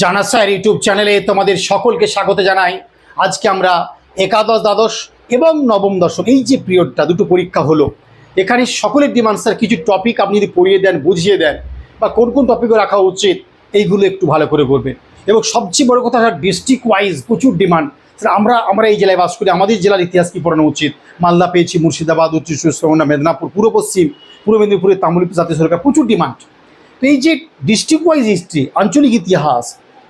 জানা sir YouTube চ্যানেলে তোমাদের সকলকে স্বাগত জানাই। আজকে আমরা একাদশ দ্বাদশ এবং নবম দশম এই যে পিরিয়ডটা, দুটো পরীক্ষা হলো। এখানে সকলের ডিমান্ড স্যার, কিছু টপিক আপনি যদি পড়িয়ে দেন, বুঝিয়ে দেন, বা কোন কোন টপিকও রাখা উচিত, এইগুলো একটু ভালো করে করবেন এবং সবচেয়ে বড় কথা স্যার ডিস্ট্রিক্ট ওয়াইজ প্রচুর ডিমান্ড। স্যার, আমরা আমরা এই জেলায় বাস করি, আমাদের জেলার ইতিহাস কি পড়ানো উচিত? মালদা পেয়েছি, মুর্শিদাবাদ, উত্তর মেদিনীপুর, পূর্ব পশ্চিম, পূর্ব মেদিনীপুরে তামুলিপ জাতীয় সরকার, প্রচুর ডিমান্ড। তো এই যে ডিস্ট্রিক্ট ওয়াইজ হিস্ট্রি আঞ্চলিক ইতিহাস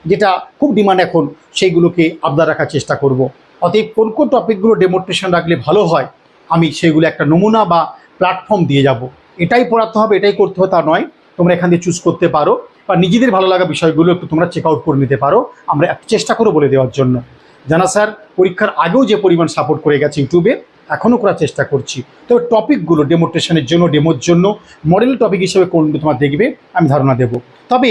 যেটা খুব ডিমান্ড এখন, সেইগুলোকে আবদার রাখার চেষ্টা করব। অতএব কোন কোন টপিকগুলো ডেমোট্রেশন রাখলে ভালো হয়, আমি সেগুলো একটা নমুনা বা প্ল্যাটফর্ম দিয়ে যাব। এটাই পড়াতে হবে, এটাই করতে হবে, তা নয়। তোমরা এখান দিয়ে চুজ করতে পারো বা নিজেদের ভালো লাগা বিষয়গুলো একটু তোমরা চেক আউট করে নিতে পারো। আমরা চেষ্টা করে বলে দেওয়ার জন্য। জানা স্যার পরীক্ষার আগেও যে পরিমাণ সাপোর্ট করে গেছে ইউটিউবে এখনও করার চেষ্টা করছি। তবে টপিকগুলো ডেমোট্রেশনের জন্য ডেমোর জন্য মডেল টপিক হিসেবে কোনগুলো তোমার দেখবে, আমি ধারণা দেব। তবে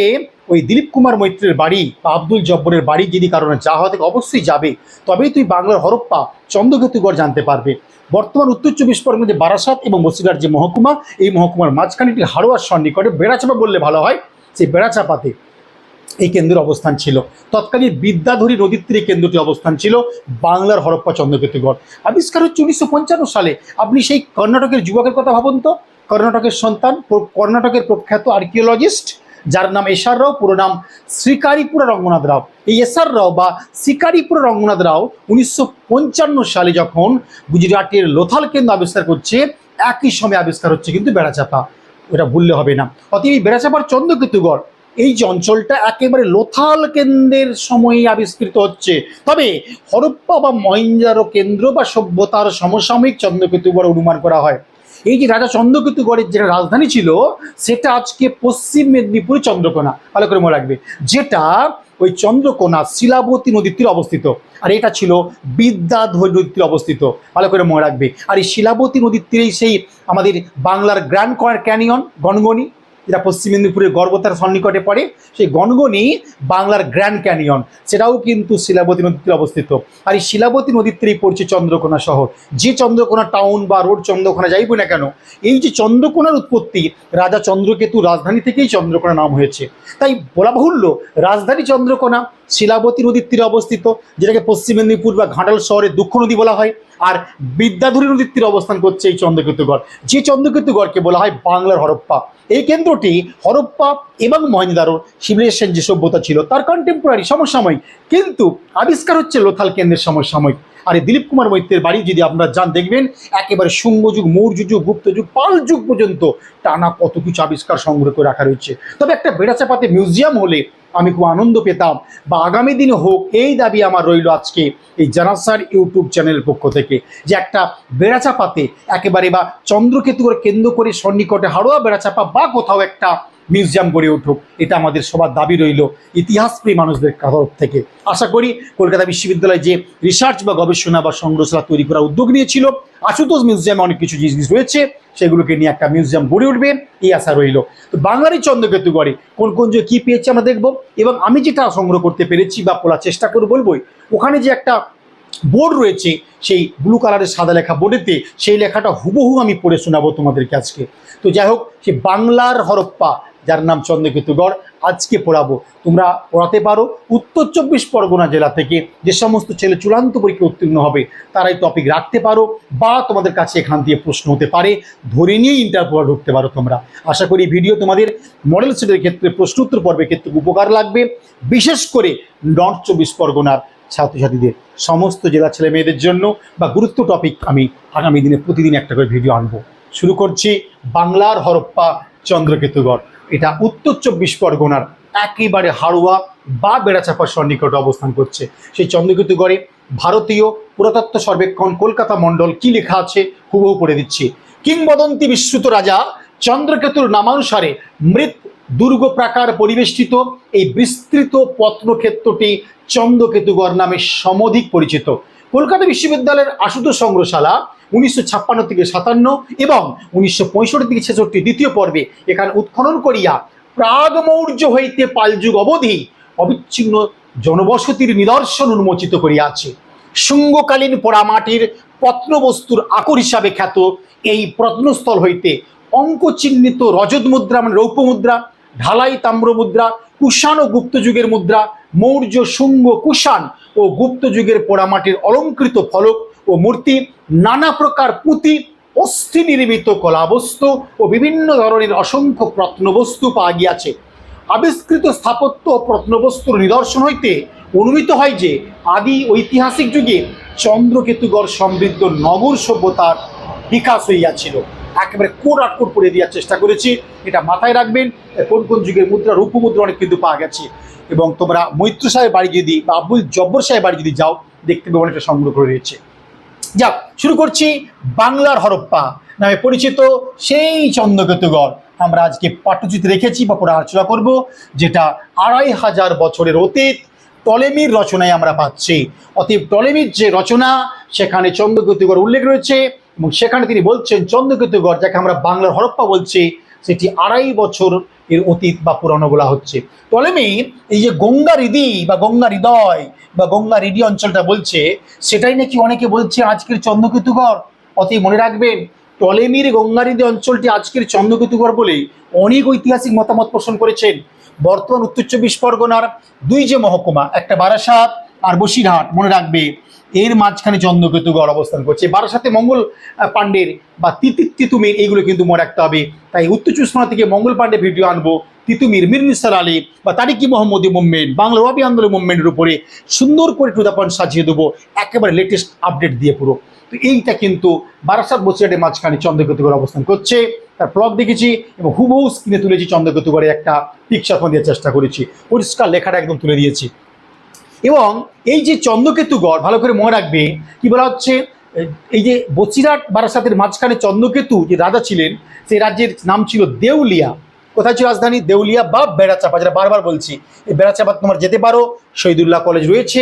ওই দিলীপ কুমার মৈত্রের বাড়ি বা আব্দুল জব্বরের বাড়ি যদি কারণে যা হওয়া থেকে অবশ্যই যাবে। তবেই তুই বাংলার হরপ্পা চন্দ্রকেতুগড় জানতে পারবে। বর্তমান উত্তর চব্বিশ পরগনা যে বারাসাত এবং বসিরহাট যে মহকুমা, এই মহকুমার মাঝখানে একটি হাড়োয়ার সন্নিকটে বেড়াচাপা বললে ভালো হয়, সেই বেড়াচাপাতে। এই কেন্দ্রের অবস্থান ছিল। তৎকালীন বিদ্যাধরী নদীর তীরে কেন্দ্রটি অবস্থান ছিল বাংলার হরপ্পা চন্দ্রকেতুগড়। আবিষ্কার হচ্ছে উনিশশো পঞ্চান্ন সালে। আপনি সেই কর্ণাটকের যুবকের কথা ভাবুন তো। কর্ণাটকের সন্তান কর্ণাটকের প্রখ্যাত আর্কিওলজিস্ট, যার নাম এশার রাও, পুরো নাম শ্রীকারিপুরা রঙ্গনাথ রাও। এই এসআর রাও বা শিকারিপুরা রঙ্গনাথ রাও উনিশশো পঞ্চান্ন সালে যখন গুজরাটের লোথাল কেন্দ্র আবিষ্কার করছে, একই সময় আবিষ্কার হচ্ছে কিন্তু বেড়াচাপা। ওটা ভুললে হবে না। অতএব এই বেড়াচাপার চন্দ্রকেতুগড় এই যে অঞ্চলটা একেবারে লোথাল কেন্দ্রের সময়ে আবিষ্কৃত হচ্ছে। তবে হরপ্পা বা মহেঞ্জারো কেন্দ্র বা সভ্যতার সমসাময়িক চন্দ্রকেতু চন্দ্রকেতুগড় অনুমান করা হয়। এই যে রাজা চন্দ্রকেতুগড়ের যেটা রাজধানী ছিল, সেটা আজকে পশ্চিম মেদিনীপুর চন্দ্রকোনা, ভালো করে মনে রাখবে। যেটা ওই চন্দ্রকোনা শিলাবতী নদীর তীরে অবস্থিত, আর এটা ছিল বিদ্যাধরী নদীর তীরে অবস্থিত, ভালো করে মনে রাখবে। আর এই শিলাবতী নদীর তীরেই সেই আমাদের বাংলার গ্র্যান্ড ক্যানিয়ন গনগনি যেটা পশ্চিম মেদিনীপুরের গর্বতার সন্নিকটে পড়ে, সেই গনগনি বাংলার গ্র্যান্ড ক্যানিয়ন সেটাও কিন্তু শিলাবতী নদীতে অবস্থিত। আর এই শিলাবতী নদীর পড়ছে চন্দ্রকোনা শহর। যে চন্দ্রকোনা টাউন বা রোড চন্দ্রকোনা যাইব না কেন, এই যে চন্দ্রকোনার উৎপত্তি, রাজা চন্দ্রকেতু রাজধানী থেকেই চন্দ্রকোনা নাম হয়েছে। তাই বলা বাহুল্য, রাজধানী চন্দ্রকোনা শিলাবতী নদীর তীরে অবস্থিত, যেটাকে পশ্চিম মেদিনীপুর বা ঘাটাল শহরে দুঃখ নদী বলা হয়, আর বিদ্যাধুরী নদীর তীরে অবস্থান করছে এই চন্দ্রকেতুগড়। যে চন্দ্রকেতুগড়কে বলা হয় বাংলার হরপ্পা। এই কেন্দ্রটি হরপ্পা এবং মহেঞ্জোদারো সিভিলাইজেশন যে সভ্যতা ছিল, তার কন্টেম্পোরারি সমসাময়িক। কিন্তু আবিষ্কার হচ্ছে লোথাল কেন্দ্রের সমসাময়িক। আর এই দিলীপ কুমার মৈত্রের বাড়ি যদি আপনারা যান, দেখবেন একেবারে শুঙ্গ যুগ মৌর্য যুগ গুপ্ত যুগ পাল যুগ পর্যন্ত টানা কত কিছু আবিষ্কার সংগ্রহ করে রাখা রয়েছে। তবে একটা বেড়াচাপাতে মিউজিয়াম হলে আমি খুব আনন্দ পেতাম বা আগামী দিনে হোক, এই দাবি আমার রইল আজকে এই জানাসার ইউটিউব চ্যানেলের পক্ষ থেকে যে একটা বেড়াচাপাতে একেবারে বা চন্দ্রকেতুকে কেন্দ্র করে সন্নিকটে হাড়োয়া বেড়াচাপা বা কোথাও একটা মিউজিয়াম গড়ে উঠুক, এটা আমাদের সবার দাবি রইল ইতিহাসপ্রিয় মানুষদের তরফ থেকে। আশা করি কলকাতা বিশ্ববিদ্যালয় যে রিসার্চ বা গবেষণা বা সংগ্রহশালা তৈরি করার উদ্যোগ নিয়েছিল, আশুতোষ মিউজিয়ামে অনেক কিছু জিনিস রয়েছে, সেগুলোকে নিয়ে একটা মিউজিয়াম গড়ে উঠবে, এই আশা রইল। তো বাংলার এই চন্দ্রকেতু গড়ে কোন কোন যে কী পেয়েছে আমরা দেখব, এবং আমি যেটা সংগ্রহ করতে পেরেছি বা পড়ার চেষ্টা করে বলবোই ওখানে যে একটা বোর্ড রয়েছে, সেই ব্লু কালারের সাদা লেখা বোর্ডেতে সেই লেখাটা হুবহু আমি পড়ে শোনাবো তোমাদেরকে আজকে। তো যাই হোক, সে বাংলার হরপ্পা যার নাম চন্দ্রকেতুগড়, আজকে পড়াবো। তোমরা পড়াতে পারো উত্তর চব্বিশ পরগনা জেলা থেকে যে সমস্ত ছেলে চূড়ান্ত পরীক্ষা উত্তীর্ণ হবে, তারাই টপিক রাখতে পারো বা তোমাদের কাছে এখান দিয়ে প্রশ্ন হতে পারে, ধরে নিয়ে ইন্টারভিউ ঢুকতে পারো তোমরা। আশা করি ভিডিও তোমাদের মডেল সেটের ক্ষেত্রে প্রশ্ন উত্তর পর্বের ক্ষেত্রে উপকার লাগবে, বিশেষ করে নর্থ চব্বিশ পরগনার ছাত্রছাত্রীদের, সমস্ত জেলা ছেলে মেয়েদের জন্য বা গুরুত্ব টপিক আমি আগামী দিনে প্রতিদিন একটা করে ভিডিও আনব। শুরু করছি বাংলার হরপ্পা চন্দ্রকেতুগড়। এটা উত্তর চব্বিশ পরগনার একেবারে হাড়ুয়া বা বেড়াচাপার সন্নিকটে অবস্থান করছে। সেই চন্দ্রকেতুগড়ে ভারতীয় পুরাতত্ত্ব সর্বেক্ষণ কলকাতা মণ্ডল কি লেখা আছে হুবহু করে দিচ্ছি। কিংবদন্তি বিশ্রুত রাজা চন্দ্রকেতুর নামানুসারে মৃত দুর্গ প্রাকার পরিবেষ্টিত এই বিস্তৃত পত্নক্ষেত্রটি চন্দ্রকেতুগড় নামে সমধিক পরিচিত। কলকাতা বিশ্ববিদ্যালয়ের আশুতোষ সংগ্রহশালা উনিশশো ছাপ্পান্ন থেকে সাতান্ন এবং উনিশশো পঁয়ষট্টি থেকে ছেষট্টি দ্বিতীয় পর্বে এখানে উৎখনন করিয়া প্রাগ মৌর্য হইতে পালযুগ অবধি অবিচ্ছিন্ন জনবসতির নিদর্শন উন্মোচিত করিয়াছে। শুঙ্গকালীন পোড়ামাটির প্রত্নবস্তুর আকর হিসাবে খ্যাত এই প্রত্নস্থল হইতে অঙ্ক চিহ্নিত রজত মুদ্রা মানে রৌপ্য মুদ্রা ঢালাই তাম্র মুদ্রা কুষাণ ও গুপ্ত যুগের মুদ্রা, মৌর্য শুঙ্গ কুষাণ ও গুপ্ত যুগের পোড়ামাটির অলঙ্কৃত ফলক ও মূর্তি, নানা প্রকার পুঁতি, অস্থি নির্মিত কলাবস্তু ও বিভিন্ন ধরনের অসংখ্য প্রত্নবস্তু পাওয়া গিয়াছে। আবিষ্কৃত স্থাপত্য ও প্রত্নবস্তুর নিদর্শন হইতে অনুমিত হয় যে, আদি ঐতিহাসিক যুগে চন্দ্রকেতুগড় সমৃদ্ধ নগর সভ্যতার বিকাশ হইয়াছিল। একেবারে কোট আটকোট করে দেওয়ার চেষ্টা করেছি। এটা মাথায় রাখবেন কোন কোন যুগের মুদ্রা রূপমুদ্রা অনেক কিন্তু পাওয়া গেছে। এবং তোমরা মৈত্র সাহেব বাড়ি যদি বা আব্দুল জব্বর সাহেব বাড়ি যদি যাও, দেখতে পাবে অনেকটা সংগ্রহ করে রয়েছে যাক শুরু করছি বাংলার হরপ্পা। নামে পরিচিত সেই চন্দ্রকেতুগড়। আমরা আজকে পাঠ্যচিত্র রেখেছি বা পড়া আলোচনা করব, যেটা আড়াই হাজার বছরের অতীত। টলেমির রচনায় আমরা পাচ্ছি। অতএব টলেমির যে রচনা, সেখানে চন্দ্রকেতুগড় উল্লেখ রয়েছে এবং সেখানে তিনি বলছেন, চন্দ্রকেতুগড়, যাকে আমরা বাংলার হরপ্পা বলছি, সেটি আড়াই বছর এর অতীত বা পুরানো বলা হচ্ছে টলেমি এই যে গঙ্গা হৃদি বা গঙ্গা হৃদয় বা গঙ্গা হৃদি অঞ্চলটা বলছে, সেটাই নাকি অনেকে বলছে আজকের চন্দ্রকেতুগড় অতএব মনে রাখবেন, টলেমির গঙ্গারিদি অঞ্চলটি আজকের চন্দ্রকেতুগড় বলে অনেক ঐতিহাসিক মতামত পোষণ করেছেন। বর্তমান উত্তর চব্বিশ পরগনার দুই যে মহকুমা, একটা বারাসাত আর বসিরহাট, মনে রাখবে। এর মাঝখানে চন্দ্রকেতুগড় অবস্থান করছে। বারাসাতে মঙ্গল পাণ্ডের বা তিতি তিতুমির এইগুলো কিন্তু মনে রাখতে হবে। তাই উত্তর পরগনা থেকে মঙ্গল পাণ্ডে ভিডিও আনব। তিতুমির মির নিসার আলী বা তারিকি মোহাম্মদী মুভমেন্ট বাংলা রবি আন্দোলন মুভমেন্টের উপরে সুন্দর করে টু দ্য পয়েন্ট সাজিয়ে দেবো। একেবারে লেটেস্ট আপডেট দিয়ে পুরো। তো এইটা কিন্তু বারাসাত বসিরহাটের মাঝখানে চন্দ্রকেতুগড় অবস্থান করছে। তার ব্লগ দেখেছি এবং হুবহু স্ক্রিনে তুলেছি চন্দ্রকেতুগড়ের একটা পিকচার দেওয়ার চেষ্টা করেছি। পরিষ্কার লেখাটা একদম তুলে দিয়েছি। এবং এই যে চন্দ্রকেতুগড় ভালো করে মনে রাখবে, কি বলা হচ্ছে এই যে বসিরহাট বারাসাতের মাঝখানে চন্দ্রকেতু যে রাজা ছিলেন সেই রাজ্যের নাম ছিল দেউলিয়া। কোথায় ছিল রাজধানী? দেউলিয়া বা বেড়াচাপা, যেটা বারবার বলছি। এই বেড়াচাপা তোমার যেতে পারো, শহীদুল্লাহ কলেজ রয়েছে,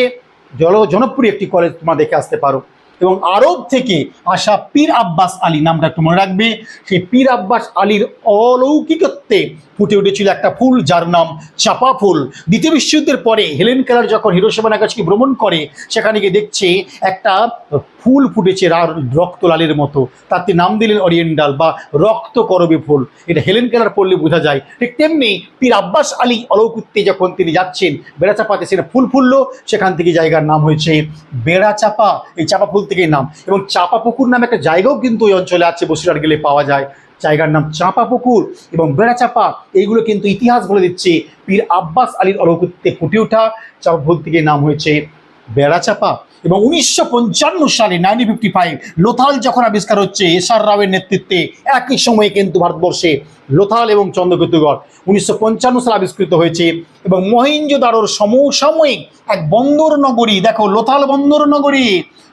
জল, জনপ্রিয় একটি কলেজ তোমরা দেখে আসতে পারো। এবং আরব থেকে আসা পীর আব্বাস আলী, নামটা একটু মনে রাখবে, সেই পীর আব্বাস আলীর অলৌকিকত্বে ফুটে উঠেছিল একটা ফুল যার নাম চাপা ফুল। দ্বিতীয় বিশ্বযুদ্ধের পরে হেলেন কেলার যখন হিরোসীমা নাগাজকে ভ্রমণ করে, সেখানে গিয়ে দেখছে একটা ফুল ফুটেছে রক্ত লালের মতো। তাতে নাম দিলেন অরিয়েন্টাল বা রক্ত করবে ফুল। এটা হেলেন কেলার পড়লে বোঝা যায়। ঠিক তেমনি পীর আব্বাস আলী অলৌকিকতে যখন তিনি যাচ্ছেন বেড়াচাপাতে সেটা ফুল ফুললো সেখান থেকে জায়গার নাম হয়েছে বেড়াচাপা। এই চাপা ফুল থেকেই নাম। এবং চাপা পুকুর নামে একটা জায়গাও কিন্তু ওই অঞ্চলে আছে, বসিরহাট গেলে পাওয়া যায়। জায়গার নাম চাঁপা পুকুর এবং বেড়াচাপা, এইগুলো কিন্তু ইতিহাস বলে দিচ্ছে পীর আব্বাস আলীর অলৌকিকতে ফুটে ওঠা। চাপা পুকুর থেকে নাম হয়েছে বেড়াচাপা। এবং উনিশশো পঞ্চান্ন সালে, নাইনটিন ফিফটি ফাইভ, লোথাল যখন আবিষ্কার হচ্ছে, এস আর রাওয়ের নেতৃত্বে, একই সময়ে কিন্তু ভারতবর্ষে লোথাল এবং চন্দ্রকেতুগড় উনিশশো পঞ্চান্ন সালে আবিষ্কৃত হয়েছে এবং মহেঞ্জোদারোর সমসাময়িক এক বন্দর নগরী, দেখো লোথাল বন্দর নগরী,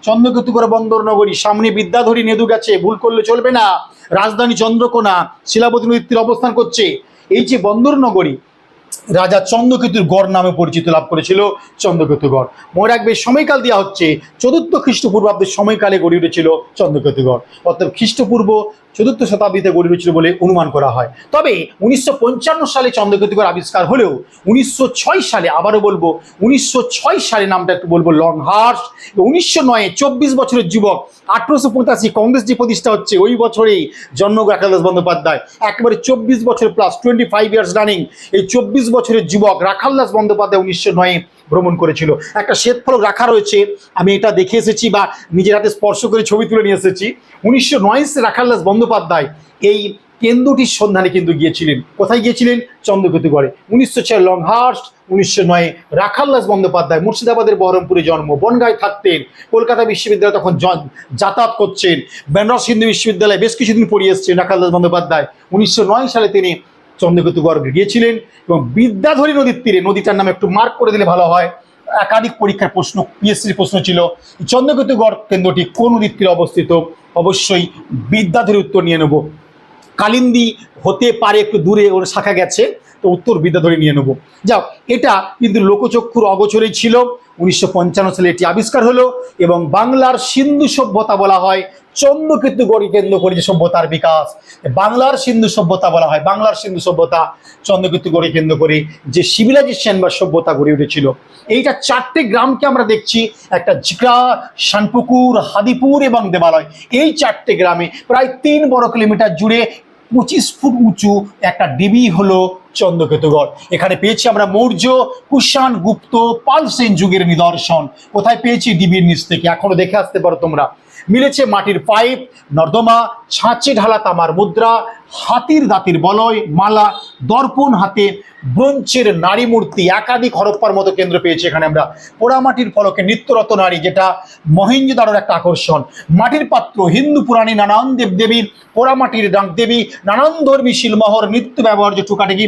চন্দ্রকেতুগড় বন্দর নগরী, সামনে বিদ্যাধরী নেদু গেছে, ভুল করলে চলবে না, রাজধানী চন্দ্রকোনা, শিলাবতী নদীর অবস্থান করছে। এই যে বন্দর নগরী রাজা চন্দ্রকেতুর গড় নামে পরিচিত লাভ করেছিল চন্দ্রকেতুগড় মনে রাখবে, সময়কাল দেওয়া হচ্ছে, চতুর্থ খ্রিস্টপূর্বাব্দের সময়কালে গড়ে উঠেছিল চন্দ্রকেতুগড় অর্থাৎ খ্রিস্টপূর্ব চতুর্থ শতাব্দীতে গড়ে উঠেছিল বলে অনুমান করা হয়। তবে উনিশশো পঞ্চান্ন সালে চন্দ্রকেতুগড় আবিষ্কার হলেও উনিশশো ছয় সালে, আবারও বলব, উনিশশো ছয় সালে নামটা একটু বলব লং হার্স উনিশশো নয়ে, চব্বিশ বছরের যুবক, আঠারোশো পঁচাশি কংগ্রেস যে প্রতিষ্ঠা হচ্ছে, ওই বছরেই জন্ম রাখাল দাস বন্দ্যোপাধ্যায়। একেবারে চব্বিশ বছর plus twenty five years running এই চব্বিশ বছরের যুবক রাখাল দাস বন্দ্যোপাধ্যায় উনিশশো নয়ে ভ্রমণ করেছিল। একটা শ্বেতফলক রাখা রয়েছে, আমি এটা দেখে এসেছি বা নিজের হাতে স্পর্শ করে ছবি তুলে নিয়ে এসেছি। উনিশশো নয় রাখাল দাস বন্দ্যোপাধ্যায় এই কেন্দ্রটির সন্ধানে কিন্তু গিয়েছিলেন। কোথায় গিয়েছিলেন? চন্দ্রকেতুগড়ে। উনিশশো ছয় লংহার্স্ট উনিশশো নয়ে রাখালদাস বন্দ্যোপাধ্যায়, মুর্শিদাবাদের বহরমপুরে জন্ম, বনগাঁয় থাকতেন, কলকাতা বিশ্ববিদ্যালয়ে তখন যাতায়াত করছেন, বেনারস হিন্দু বিশ্ববিদ্যালয়ে বেশ কিছুদিন পড়িয়ে এসছেন রাখালদাস বন্দ্যোপাধ্যায়। উনিশশো নয় সালে তিনি চন্দ্রকেতুগড় গিয়েছিলেন এবং বিদ্যাধরী নদীর তীরে, নদীটার নাম একটু মার্ক করে দিলে ভালো হয়। একাধিক পরীক্ষার প্রশ্ন পিএসসির প্রশ্ন ছিল চন্দ্রকেতুগড় কেন্দ্রটি কোন নদীর তীরে অবস্থিত? অবশ্যই বিদ্যাধরী উত্তর নিয়ে নেব। কালিন্দি হতে পারে একটু দূরে, ওর শাখা গেছে, তো উত্তর বিদ্যাধরী নিয়ে নেব। যাও, এটা কিন্তু লোকচক্ষুর অগোচরেই ছিল। উনিশশো পঞ্চান্ন সালে এটি আবিষ্কার হলো এবং বাংলার সিন্ধু সভ্যতা বলা হয় চন্দ্রকেতুগড়ি কেন্দ্র করে যে সভ্যতার বিকাশ। বাংলার সিন্ধু সভ্যতা বলা হয়। বাংলার সিন্ধু সভ্যতা চন্দ্রকেতুগড়ি কেন্দ্র করে যে সিভিলাইজেশন বা সভ্যতা গড়ে উঠেছিল। এইটা চারটে গ্রামকে আমরা দেখছি। একটা ঝিকরা, শানপুকুর, হাদিপুর এবং দেবালয়। এই চারটে গ্রামে প্রায় তিন বড় কিলোমিটার জুড়ে পঁচিশ ফুট উঁচু একটা ডিবি হলো চন্দ্রকেতুগড় এখানে পেয়েছি আমরা মৌর্য, কুষাণ, গুপ্ত পাল সেন যুগের নিদর্শন। কোথায় পেয়েছি ডিবির নিচ থেকে? এখনও দেখে আসতে পারো তোমরা। মিলেছে মাটির পাইপ, নর্দমা, ছাঁচে ঢালা তামার মুদ্রা, হাতির দাঁতির বলয়, মালা, দর্পণ হাতে ব্রঞ্চের নারী মূর্তি, একাধিক হরপ্পার মতো কেন্দ্র পেয়েছি এখানে আমরা। পোড়ামাটির ফলকে নিত্যরত নারী, যেটা মহেঞ্জোদারোর একটা আকর্ষণ। মাটির পাত্র, হিন্দু পুরাণে নানান দেবদেবীর পোড়ামাটির ডাক দেবী, নানান ধর্মী শিলমোহর, নিত্য ব্যবহার্য টুকাটাকি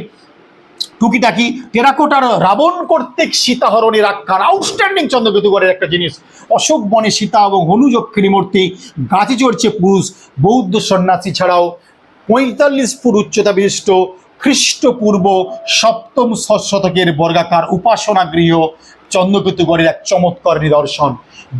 টুকিটাকি টেরাকোটার রাবণ কর্তৃক সীতাহরণের আখ্যান। আউটস্ট্যান্ডিং চন্দ্রকেতুগড়ের একটা জিনিস। অশোক বনে সীতা এবং হনুযক্ষিণী মূর্তি গাছে চড়ছে পুরুষ, বৌদ্ধ সন্ন্যাসী ছাড়াও পঁয়তাল্লিশ ফুট উচ্চতা বিশিষ্ট খ্রিস্টপূর্ব সপ্তম শতকের বর্গাকার উপাসনা গৃহ চন্দ্রকেতুগড়ের এক চমৎকার নিদর্শন।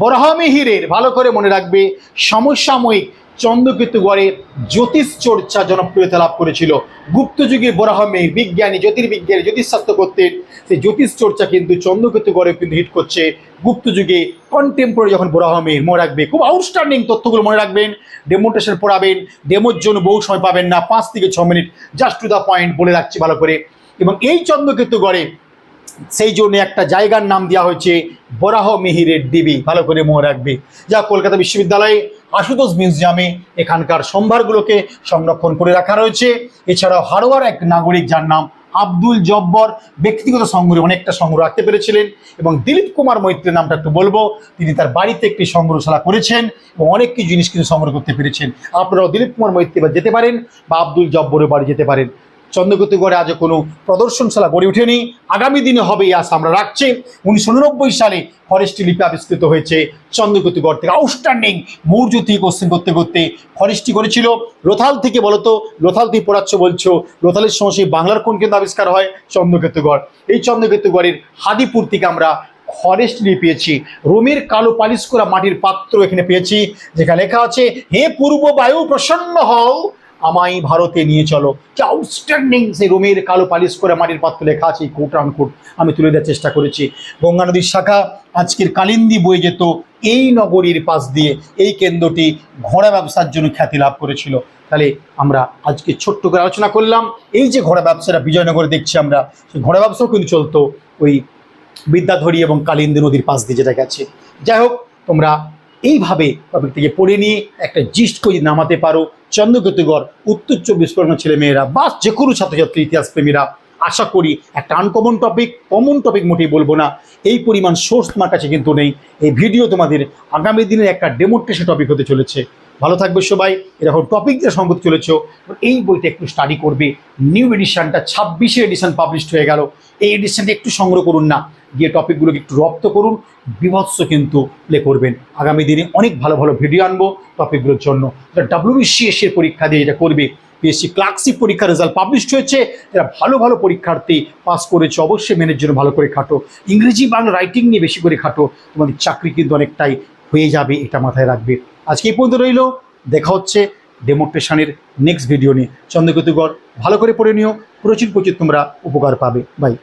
বরাহমিহিরের ভালো করে মনে রাখবে, সমসাময়িক চন্দ্রকেতুগড়ে জ্যোতিষ চর্চা জনপ্রিয়তা লাভ করেছিল। গুপ্ত যুগে বরাহমিহির বিজ্ঞানী, জ্যোতির্বিজ্ঞানী, জ্যোতিষশাস্ত্র করতেন। সেই জ্যোতিষ চর্চা কিন্তু চন্দ্রকেতু গড়ে কিন্তু হিট করছে। গুপ্ত যুগে কন্টেম্পোরারি যখন বরাহমিহির মনে রাখবে, খুব আউটস্ট্যান্ডিং তথ্যগুলো মনে রাখবেন। ডেমোটেশন পড়াবেন ডেমোর জন্য বহু সময় পাবেন না, পাঁচ থেকে ছ minute just to the point বলে রাখছি ভালো করে। এবং এই চন্দ্রকেতুগড়ে সেই জন্য একটা জায়গার নাম দেওয়া হয়েছে বরাহ মিহিরের ডিবি ভালো করে মনে রাখবে। যা কলকাতা বিশ্ববিদ্যালয়ে আশুতোষ মিউজিয়ামে এখানকার সম্ভারগুলোকে সংরক্ষণ করে রাখা রয়েছে। এছাড়াও হারোয়ার এক নাগরিক যার নাম আব্দুল জব্বর ব্যক্তিগত সংগ্রহ অনেকটা সংগ্রহ রাখতে পেরেছিলেন এবং দিলীপ কুমার মৈত্রের নামটা একটু বলব। তিনি তার বাড়িতে একটি সংগ্রহশালা করেছেন এবং অনেক কিছু জিনিস কিন্তু সংগ্রহ করতে পেরেছেন। আপনারাও দিলীপ কুমার মৈত্রী বা যেতে পারেন বা আব্দুল জব্বরের বাড়ি যেতে পারেন। চন্দ্রকেতুগড়ে আজও কোনো প্রদর্শনশালা গড়ে ওঠেনি। আগামী দিনে হবে এই আশা আমরা রাখছি। উনিশশো উননব্বই সালে ফরেস্ট্রি লিপি আবিষ্কৃত হয়েছে চন্দ্রকেতুগড় থেকে। আউটস্ট্যান্ডিং মৌর্য থেকে কোশ্চেন করতে করতে ফরেস্ট্রি করেছিল। লোথাল থেকে বলো তো লোথাল থেকে পড়াচ্ছ বলছো লোথালের সময় সেই বাংলার কোন কেন্দ্র আবিষ্কার হয়? চন্দ্রকেতুগড় এই চন্দ্রকেতুগড়ের হাদিপুর থেকে আমরা ফরেস্ট নিয়ে পেয়েছি। রোমের কালো পালিশ করা মাটির পাত্র এখানে পেয়েছি, যেখানে লেখা আছে, হে পূর্ব বায়ু প্রসন্ন হও আমায় ভারতে নিয়ে চলো। যে আউটস্ট্যান্ডিং সেই রোমের কালো পালিশ করে মাটির পাত্র লেখা আছে কোট আনকোট আমি তুলে দেওয়ার চেষ্টা করেছি। গঙ্গা নদীর শাখা আজকের কালিন্দী বয়ে যেত এই নগরীর পাশ দিয়ে। এই কেন্দ্রটি ঘোড়া ব্যবসার জন্য খ্যাতি লাভ করেছিল। তাহলে আমরা আজকে ছোট্ট করে আলোচনা করলাম। এই যে ঘোড়া ব্যবসাটা বিজয়নগরে দেখছি আমরা, সেই ঘোড়া ব্যবসাও কিন্তু চলতো ওই বিদ্যাধরী এবং কালিন্দী নদীর পাশ দিয়ে যেটা গেছে। যাই হোক, তোমরা এইভাবে টপিকটিকে পড়ে নিয়ে একটা জিস্ট করে নামাতে পারো। চন্দ্রকেতুগড় উত্তর চব্বিশ পরগনা ছেলেমেয়েরা বা যে কোনো ছাত্রছাত্রী ইতিহাস প্রেমীরা আশা করি একটা আনকমন টপিক কমন টপিক মোটেই বলব না। এই পরিমাণ সোর্স তোমার কাছে কিন্তু নেই। এই ভিডিও তোমাদের আগামী দিনের একটা ডেমোট্রেশন টপিক হতে চলেছে। ভালো থাকবে সবাই। এরকম টপিক যে সম্পর্কে চলেছ। এই বইটা একটু স্টাডি করবে। নিউ এডিশনটা ছাব্বিশে এডিশন পাবলিশড হয়ে গেল। এই এডিশনটা একটু সংগ্রহ করুন না। গিয়ে টপিকগুলোকে একটু রপ্ত করুন। বিভৎস কিন্তু প্লে করবেন। আগামী দিনে অনেক ভালো ভালো ভিডিও আনব টপিকগুলোর জন্য। ডাব্লিউবিসিএস এর পরীক্ষা দিয়ে এটা করবে। পিএসসি ক্লার্কশিপ পরীক্ষার রেজাল্ট পাবলিশড হয়েছে। যারা ভালো ভালো পরীক্ষার্থী পাস করেছে, অবশ্যই মেনের জন্য ভালো করে খাটো। ইংরেজি বাংলা রাইটিং নিয়ে বেশি করে খাটো। তোমাদের চাকরি কিন্তু অনেকটাই হয়ে যাবে, এটা মাথায় রাখবে। আজকে এই পর্যন্ত রইল। দেখা হচ্ছে ডেমোট্রেশনের নেক্সট ভিডিও নিয়ে। চন্দ্রকেতুগড় ভালো করে পড়ে নিও। প্রচুর প্রচুর তোমরা উপকার পাবে। বাই